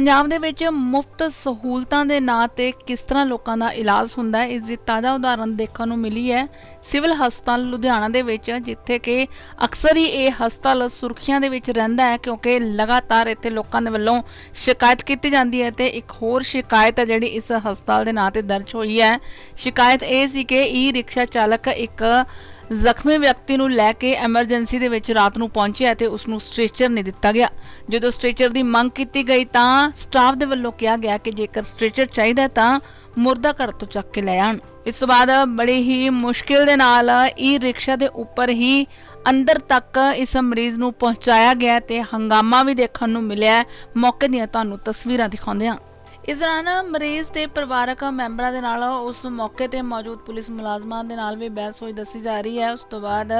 ਪੰਜਾਬ ਦੇ ਵਿੱਚ ਮੁਫਤ ਸਹੂਲਤਾਂ ਦੇ ਨਾਂ ਤੇ ਕਿਸ ਤਰ੍ਹਾਂ ਲੋਕਾਂ ਦਾ ਇਲਾਜ ਹੁੰਦਾ ਹੈ, ਇਸ ਦੀ ਤਾਜ਼ਾ ਉਦਾਹਰਨ ਦੇਖਣ ਨੂੰ ਮਿਲੀ ਹੈ ਸਿਵਲ ਹਸਪਤਾਲ ਲੁਧਿਆਣਾ ਦੇ ਵਿੱਚ, ਜਿੱਥੇ ਕਿ ਅਕਸਰ ਹੀ ਇਹ ਹਸਪਤਾਲ ਸੁਰਖੀਆਂ ਦੇ ਵਿੱਚ ਰਹਿੰਦਾ ਹੈ, ਕਿਉਂਕਿ ਲਗਾਤਾਰ ਇੱਥੇ ਲੋਕਾਂ ਦੇ ਵੱਲੋਂ ਸ਼ਿਕਾਇਤ ਕੀਤੀ ਜਾਂਦੀ ਹੈ ਤੇ ਇੱਕ ਹੋਰ ਸ਼ਿਕਾਇਤ ਹੈ ਜਿਹੜੀ ਇਸ ਹਸਪਤਾਲ ਦੇ ਨਾਂ ਤੇ ਦਰਜ ਹੋਈ ਹੈ। ਸ਼ਿਕਾਇਤ ਇਹ ਸੀ ਕਿ ਈ ਰਿਕਸ਼ਾ ਚਾਲਕ ਇੱਕ ਜ਼ਖਮੀ ਵਿਅਕਤੀ ਨੂੰ ਲੈ ਕੇ ਐਮਰਜੈਂਸੀ ਦੇ ਵਿੱਚ ਰਾਤ ਨੂੰ ਪਹੁੰਚਿਆ ਤੇ ਉਸ ਨੂੰ ਸਟ੍ਰੈਚਰ ਨਹੀਂ ਦਿੱਤਾ ਗਿਆ। ਜਦੋਂ ਸਟ੍ਰੈਚਰ ਦੀ ਮੰਗ ਕੀਤੀ ਗਈ ਤਾਂ ਸਟਾਫ ਦੇ ਵੱਲੋਂ ਕਿਹਾ ਗਿਆ ਕਿ ਜੇਕਰ ਸਟ੍ਰੈਚਰ ਚਾਹੀਦਾ ਤਾਂ ਮੁਰਦਾ ਘਰ ਤੋਂ ਚੱਕ ਕੇ ਲੈ ਆਣ ਇਸ ਤੋਂ ਬਾਅਦ ਬੜੀ ਹੀ ਮੁਸ਼ਕਿਲ ਦੇ ਨਾਲ ਈ ਰਿਕਸ਼ਾ ਦੇ ਉੱਪਰ ਹੀ ਅੰਦਰ ਤੱਕ ਇਸ ਮਰੀਜ਼ ਨੂੰ ਪਹੁੰਚਾਇਆ ਗਿਆ ਤੇ ਹੰਗਾਮਾ ਵੀ ਦੇਖਣ ਨੂੰ ਮਿਲਿਆ ਮੌਕੇ ਦੀਆਂ ਤੁਹਾਨੂੰ ਤਸਵੀਰਾਂ ਦਿਖਾਉਂਦੇ ਹਾਂ। ਇਸ ਦੌਰਾਨ ਮਰੀਜ਼ ਤੇ ਪਰਿਵਾਰਕ ਮੈਂਬਰਾਂ ਦੇ ਨਾਲ ਉਸ ਮੌਕੇ ਤੇ ਮੌਜੂਦ ਪੁਲਿਸ ਮੁਲਾਜ਼ਮਾਂ ਦੇ ਨਾਲ ਵੀ ਬਹਿਸ ਹੋਈ ਦੱਸੀ ਜਾ ਰਹੀ ਹੈ। ਉਸ ਤੋਂ ਬਾਅਦ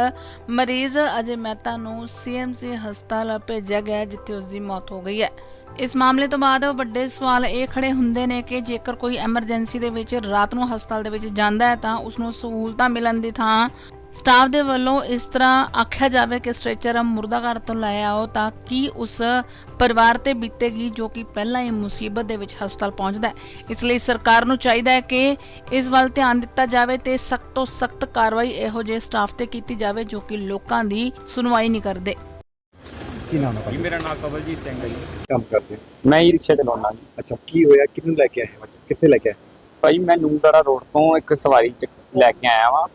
ਮਰੀਜ਼ ਅਜੇ ਮਹਿਤਾ ਨੂੰ ਸੀਐਮਸੀ ਹਸਪਤਾਲ ਭੇਜਿਆ ਗਿਆ ਹੈ, ਜਿੱਥੇ ਉਸ ਦੀ ਮੌਤ ਹੋ ਗਈ ਹੈ। ਇਸ ਮਾਮਲੇ ਤੋਂ ਬਾਅਦ ਵੱਡੇ ਸਵਾਲ ਇਹ ਖੜੇ ਹੁੰਦੇ ਨੇ ਕਿ ਜੇਕਰ ਕੋਈ ਐਮਰਜੈਂਸੀ ਦੇ ਵਿੱਚ ਰਾਤ ਨੂੰ ਹਸਪਤਾਲ ਦੇ ਵਿੱਚ ਜਾਂਦਾ ਹੈ ਤਾਂ ਉਸ ਨੂੰ ਸਹੂਲਤਾਂ ਮਿਲਣ ਦੀ ਥਾਂ ਸਟਾਫ ਦੇ ਵੱਲੋਂ ਇਸ ਤਰ੍ਹਾਂ ਆਖਿਆ ਜਾਵੇ ਕਿ ਸਟ੍ਰੈਚਰ ਮੁਰਦਾ ਘਰ ਤੋਂ ਲੈ ਆਓ ਤਾਂ ਕੀ ਉਸ ਪਰਿਵਾਰ ਤੇ ਬੀਤੇਗੀ ਜੋ ਕਿ ਪਹਿਲਾਂ ਹੀ ਮੁਸੀਬਤ ਦੇ ਵਿੱਚ ਹਸਪਤਾਲ ਪਹੁੰਚਦਾ ਹੈ। ਇਸ ਲਈ ਸਰਕਾਰ ਨੂੰ ਚਾਹੀਦਾ ਹੈ ਕਿ ਇਸ ਵੱਲ ਧਿਆਨ ਦਿੱਤਾ ਜਾਵੇ ਤੇ ਸਖਤ ਤੋਂ ਸਖਤ ਕਾਰਵਾਈ ਇਹੋ ਜਿਹੇ ਸਟਾਫ ਤੇ ਕੀਤੀ ਜਾਵੇ ਜੋ ਕਿ ਲੋਕਾਂ ਦੀ ਸੁਣਵਾਈ ਨਹੀਂ ਕਰਦੇ। ਕੀ ਨਾਮ ਹੈ ਜੀ ਮੇਰਾ ਨਾਮ ਕਵਲਜੀਤ ਸਿੰਘ ਹੈ ਜੀ। ਕੰਮ ਕਰਦੇ ਹੋ? ਮੈਂ ਹੀ ਰਿਕਸ਼ਾ ਚਲਾਉਣਾ ਜੀ। ਅੱਛਾ ਕੀ ਹੋਇਆ? ਕਿਹਨੂੰ ਲੈ ਕੇ ਆਏ ਹੋ? ਕਿੱਥੇ ਲੈ ਕੇ ਆਏ? ਭਾਈ ਮੈਂ ਨੂਰਦਾਰਾ ਰੋਡ ਤੋਂ ਇੱਕ ਸਵਾਰੀ ਚ ਲੈ ਕੇ ਆਇਆ ਵਾਂ।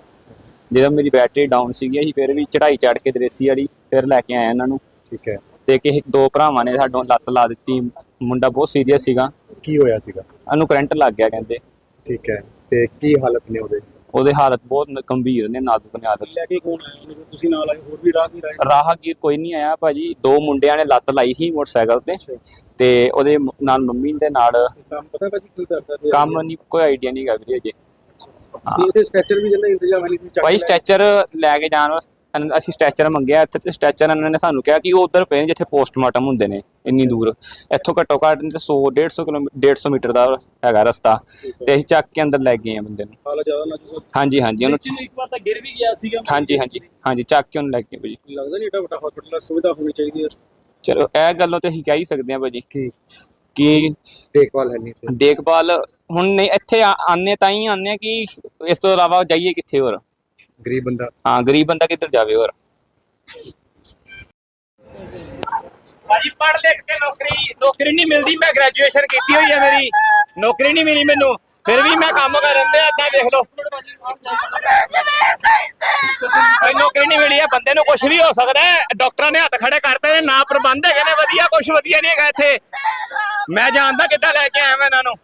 ਜਦੋਂ ਮੇਰੀ ਬੈਟਰੀ ਡਾਊਨ ਸੀਗੀ ਅਸੀਂ ਫਿਰ ਵੀ ਚੜਾਈ ਚੜ ਕੇ ਦਰੇਸੀ ਵਾਲੀ ਫਿਰ ਲੈ ਕੇ ਆਏ ਇਹਨਾਂ ਨੂੰ। ਠੀਕ ਹੈ। ਤੇ ਕਿਸੇ ਦੋ ਭਰਾਵਾਂ ਨੇ ਸਾਡੋਂ ਲੱਤ ਲਾ ਦਿੱਤੀ ਮੁੰਡਾ ਬਹੁਤ ਸੀਰੀਅਸ ਸੀਗਾ। ਕੀ ਹੋਇਆ ਸੀਗਾ? ਉਹਨੂੰ ਕਰੰਟ ਲੱਗ ਗਿਆ ਕਹਿੰਦੇ। ਠੀਕ ਹੈ। ਤੇ ਕੀ ਹਾਲਤ ਨੇ ਉਹਦੇ? ਉਹਦੇ ਹਾਲਤ ਬਹੁਤ ਨ- ਗੰਭੀਰ ਨੇ ਨਾਜ਼ੁਕ ਨੇ ਹਾਲਤ। ਲੈ ਕੇ ਕੌਣ ਆਇਆ? ਤੁਸੀਂ ਨਾਲ ਆਏ ਹੋਰ ਵੀ ਰਾਹ ਨਹੀਂ ਰਹੇ ਰਾਹਗੀਰ ਕੋਈ ਨਹੀਂ ਆਇਆ ਭਾਜੀ। ਦੋ ਮੁੰਡਿਆਂ ਨੇ ਲੱਤ ਲਾਈ ਸੀ ਮੋਟਰਸਾਈਕਲ ਤੇ। ਤੇ ਉਹਦੇ ਮ- ਨਾਲ ਮੰਮੀ ਦੇ ਨਾਲ ਕੰਮ ਪਤਾ ਭਾਜੀ ਕੀ ਕਰਦਾ ਕੰਮ ਨਹੀਂ ਕੋਈ ਆਈਡੀਆ ਨਹੀਂ ਗਾ ਵੀਰੇ ਅਜੇ। ਇਹਦੇ ਸਟ੍ਰੈਚਰ ਵੀ ਇੰਤਜ਼ਾਮ ਭਾਈ ਸਟ੍ਰੈਚਰ ਲੈ ਕੇ ਜਾਣ ਵਾਸਤੇ ਅਸੀਂ ਸਟ੍ਰੈਚਰ ਮੰਗਿਆ ਇੱਥੇ ਤੇ ਸਟ੍ਰੈਚਰ ਇਹਨਾਂ ਨੇ ਸਾਨੂੰ ਕਿਹਾ ਕਿ ਉਹ ਉਧਰ ਪਏ ਨੇ ਜਿੱਥੇ ਪੋਸਟਮਾਰਟਮ ਹੁੰਦੇ ਨੇ ਇੰਨੀ ਦੂਰ। ਇੱਥੋਂ ਘੱਟੋ ਘੱਟ ਨਹੀਂ ਤੇ 100 150 ਕਿਲੋਮੀਟਰ 150 ਮੀਟਰ ਦਾ ਹੈਗਾ ਰਸਤਾ ਤੇ ਅਸੀਂ ਚੱਕ ਕੇ ਅੰਦਰ ਲੈ ਗਏ ਆ ਬੰਦੇ ਨੂੰ। ਹਾਲਾ ਜ਼ਿਆਦਾ ਨਾ ਜੋ ਹਾਂਜੀ ਹਾਂਜੀ ਉਹਨੂੰ ਇੱਕ ਵਾਰ ਤਾਂ ਗਿਰ ਵੀ ਗਿਆ ਸੀਗਾ। ਹਾਂਜੀ ਹਾਂਜੀ ਹਾਂਜੀ ਚੱਕ ਕੇ ਉਹਨੂੰ ਲੈ ਗਏ ਭਾਜੀ ਲੱਗਦਾ ਨਹੀਂ ਏਡਾ ਵੱਡਾ ਹਸਪੀਟਲ ਸੁਵਿਧਾ ਹੋਣੀ ਚਾਹੀਦੀ ਹੈ ਚਲੋ ਇਹ ਗੱਲੋਂ ਤੇ ਅਸੀਂ ਕਹਿ ਹੀ ਸਕਦੇ ਹਾਂ ਭਾਜੀ। ਕੀ ਕਿ ਦੇਖਭਾਲ ਹੈ ਨਹੀਂ ਦੇਖਭਾਲ ਹੁਣ ਨਹੀਂ ਇੱਥੇ ਆ- ਆਨੇ ਤਾਂ ਹੀ ਆਨੇ ਆ ਕਿ ਇਸ ਤੋਂ ਇਲਾਵਾ ਜਾਈਏ ਕਿੱਥੇ ਹੋਰ? ਗਰੀਬ ਬੰਦਾ। ਹਾਂ ਗਰੀਬ ਬੰਦਾ ਕਿੱਧਰ ਜਾਵੇ ਹੋਰ? ਭਾਜੀ ਪੜ੍ਹ ਲਿਖ ਕੇ ਨੌਕਰੀ ਨੌਕਰੀ ਨਹੀਂ ਮਿਲਦੀ ਮੈਂ ਗ੍ਰੈਜੂਏਸ਼ਨ ਕੀਤੀ ਹੋਈ ਹੈ ਮੇਰੀ। ਨੌਕਰੀ ਨਹੀਂ ਮਿਲੀ ਮੈਨੂੰ। ਫਿਰ ਵੀ ਮੈਂ ਕੰਮ ਕਰਨ ਦੇ ਏਦਾਂ ਵੇਖ ਲਓ। ਕੋਈ ਨੌਕਰੀ ਨਹੀਂ ਮਿਲੀ ਹੈ ਬੰਦੇ ਨੂੰ ਕੁਝ ਵੀ ਹੋ ਸਕਦਾ ਡਾਕਟਰਾਂ ਨੇ ਹੱਥ ਖੜੇ ਕਰਤੇ ਨੇ, ਨਾ ਪ੍ਰਬੰਧ ਹੈਗੇ ਨੇ, ਵਧੀਆ ਕੁਝ ਵਧੀਆ ਨਹੀਂ ਹੈਗਾ ਇੱਥੇ। ਮੈਂ ਜਾਣਦਾ ਕਿੱਦਾਂ ਲੈ ਕੇ ਆਇਆ ਮੈਂ ਇਹਨਾਂ ਨੂੰ।